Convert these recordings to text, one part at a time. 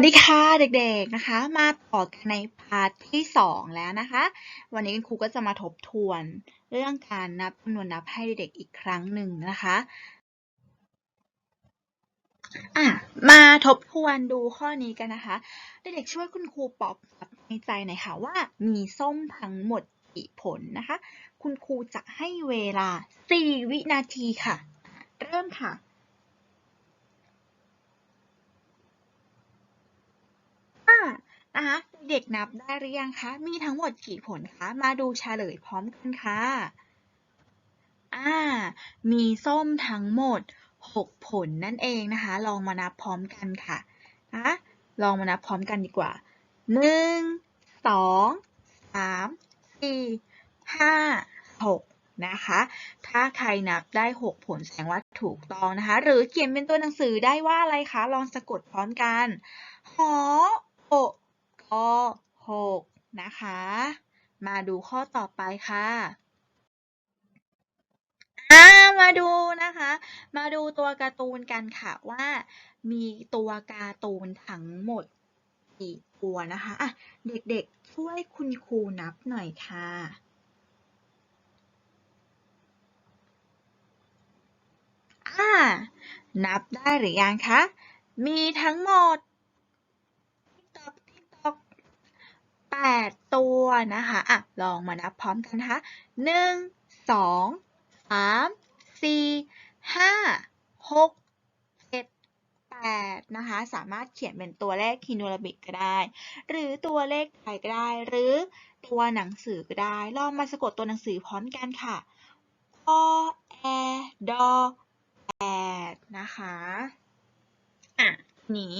วัสดีค่ะเด็กๆนะคะ มาต่อกันในพาร์ทที่สองแล้วนะคะ วันนี้คุณครูก็จะมาทบทวนเรื่องการนับจำนวนนับให้เด็กๆอีกครั้งหนึ่งนะคะอะมาทบทวนดูข้อนี้กันนะคะ เด็กๆช่วยคุณครูปอบปรับในใจหน่อยค่ะว่ามีส้มทั้งหมดกี่ผลนะคะ คุณครูจะให้เวลา 4 วินาทีค่ะ เริ่มค่ะ อ่า นะคะเด็กนับได้หรือยังคะ มีทั้งหมดกี่ผลคะ มาดูเฉลยพร้อมกันค่ะ อ่า มีส้มทั้งหมด 6 ผลนั่นเองนะคะ ลองมานับพร้อมกันค่ะนะลองมานับพร้อมกันดีกว่า 1 2 3 4 5 6 นะคะ ถ้าใครนับได้ 6 ผลแสดงว่าถูกต้องนะคะ หรือเขียนเป็นตัวหนังสือได้ว่าอะไรคะ ลองสะกดพร้อมกัน หอ โอกอหกนะคะ มาดูข้อต่อไปค่ะอ่ามาดูนะคะ มาดูตัวการ์ตูนกันค่ะว่ามีตัวการ์ตูนทั้งหมดกี่ตัวนะคะอะเด็กๆช่วยคุณครูนับหน่อยค่ะอ่านับได้หรือยังคะ มีทั้งหมด 8 ตัวนะคะอะลองมานับพร้อมกันนะคะ1 2 3 4 5 6 8นะคะสามารถเขียนเป็นตัวเลขคินูราบิกก็ได้ หรือตัวเลขไทยก็ได้ หรือตัวหนังสือก็ได้ ลองมาสะกดตัวหนังสือพร้อมกันค่ะพอแอดอแปดนะคะอะนี้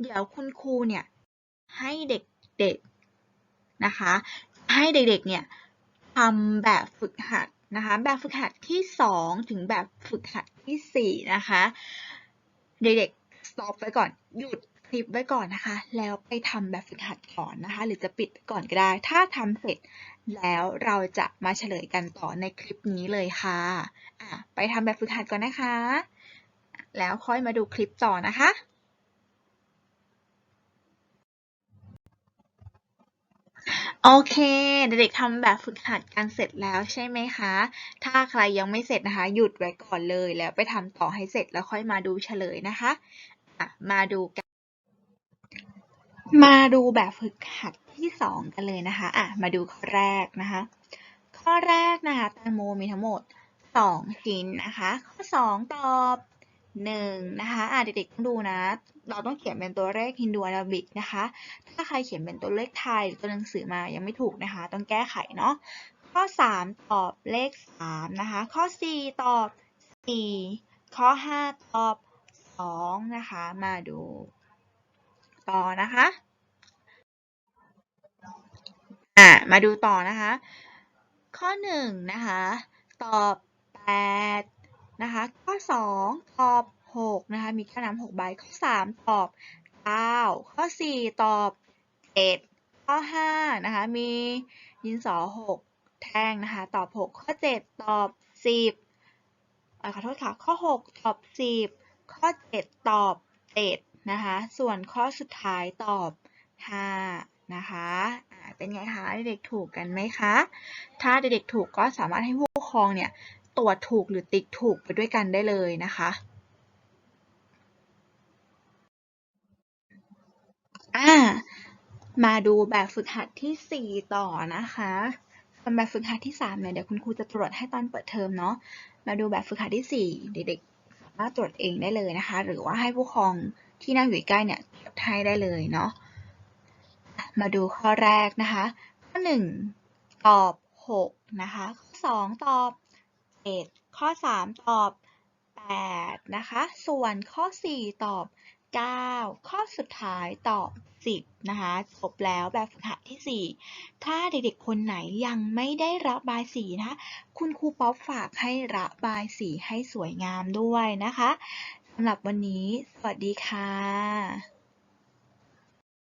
เดี๋ยวคุณครูเนี่ยให้เด็กๆ นะคะ ให้เด็กๆเนี่ยทำแบบฝึกหัดนะคะ แบบฝึกหัดที่ 2 ถึงแบบฝึกหัดที่ 4 นะคะ เด็กๆ stop ไว้ก่อน หยุดคลิปไว้ก่อนนะคะ แล้วไปทำแบบฝึกหัดก่อนนะคะ หรือจะปิดก่อนก็ได้ ถ้าทำเสร็จแล้วเราจะมาเฉลยกันต่อในคลิปนี้เลยค่ะอะไปทำแบบฝึกหัดก่อนนะคะ แล้วค่อยมาดูคลิปต่อนะคะ โอเค เด็กๆทำแบบฝึกหัดกันเสร็จแล้วใช่ไหมคะ ถ้าใครยังไม่เสร็จนะคะ หยุดไว้ก่อนเลยแล้วไปทำต่อให้เสร็จแล้วค่อยมาดูเฉลยนะคะะมาดูกัน มาดูแบบฝึกหัดที่สองกันเลยนะคะอะมาดูข้อแรกนะคะ ข้อแรกนะคะแตงโมมีทั้งหมดสองชิ้นนะคะ ข้อสองตอบ หนึ่งนะคะอะเด็กๆต้องดูนะ เราต้องเขียนเป็นตัวเลขฮินดูอาราบิกนะคะ ถ้าใครเขียนเป็นตัวเลขไทยหรือตัวหนังสือมายังไม่ถูกนะคะ ต้องแก้ไขเนาะ ข้อ 3 ตอบเลข 3 นะคะ ข้อ 4 ตอบ 4 ข้อ 5 ตอบ 2 นะคะ มาดูต่อนะคะ อะ มาดูต่อนะคะ ข้อ 1 นะคะ ตอบ 8 นะคะข้อ 2 ตอบ 6 นะคะ มีแก้วน้ำ6ใบ ข้อ 3 ตอบ 9 ข้อ 4 ตอบ 7 ข้อ 5 นะคะ มีดินสอ 6 แท่งนะคะ ตอบ 6 ข้อ 7 ตอบ 10อขอโทษค่ะ ข้อ 6 ตอบ 10 ข้อ 7 ตอบ 7 นะคะ ส่วนข้อสุดท้ายตอบ 5 นะคะเป็นไงคะเด็กๆถูกกันไหมคะ ถ้าเด็กๆถูกก็สามารถให้ผู้ปกครองเนี่ย ตรวจถูกหรือติ๊กถูกไปด้วยกันได้เลยนะคะอ่ามาดูแบบฝึกหัดที่ 4 ต่อนะคะส่วนแบบฝึกหัดที่3เนี่ยเดี๋ยวคุณครูจะตรวจให้ตอนเปิดเทอมเนาะ มาดูแบบฝึกหัดที่ 4 เด็กๆสามารถตรวจเองได้เลยนะคะ หรือว่าให้ผู้ปกครองที่นั่งอยู่ใกล้เนี่ยตรวจให้ได้เลยเนาะ มาดูข้อแรกนะคะ ข้อ 1 ตอบ 6 นะคะ ข้อ 2 ตอบ 7ข้อ 3 ตอบ 8 นะคะ ส่วนข้อ 4 ตอบ 9 ข้อสุดท้ายตอบ 10 นะคะ จบแล้วแบบฝึกหัดที่ 4 ถ้าเด็กๆ คนไหนยังไม่ได้ระบายสีนะคะคุณครูป๊อปฝากให้ระบายสีให้สวยงามด้วยนะคะสำหรับวันนี้ สวัสดีค่ะ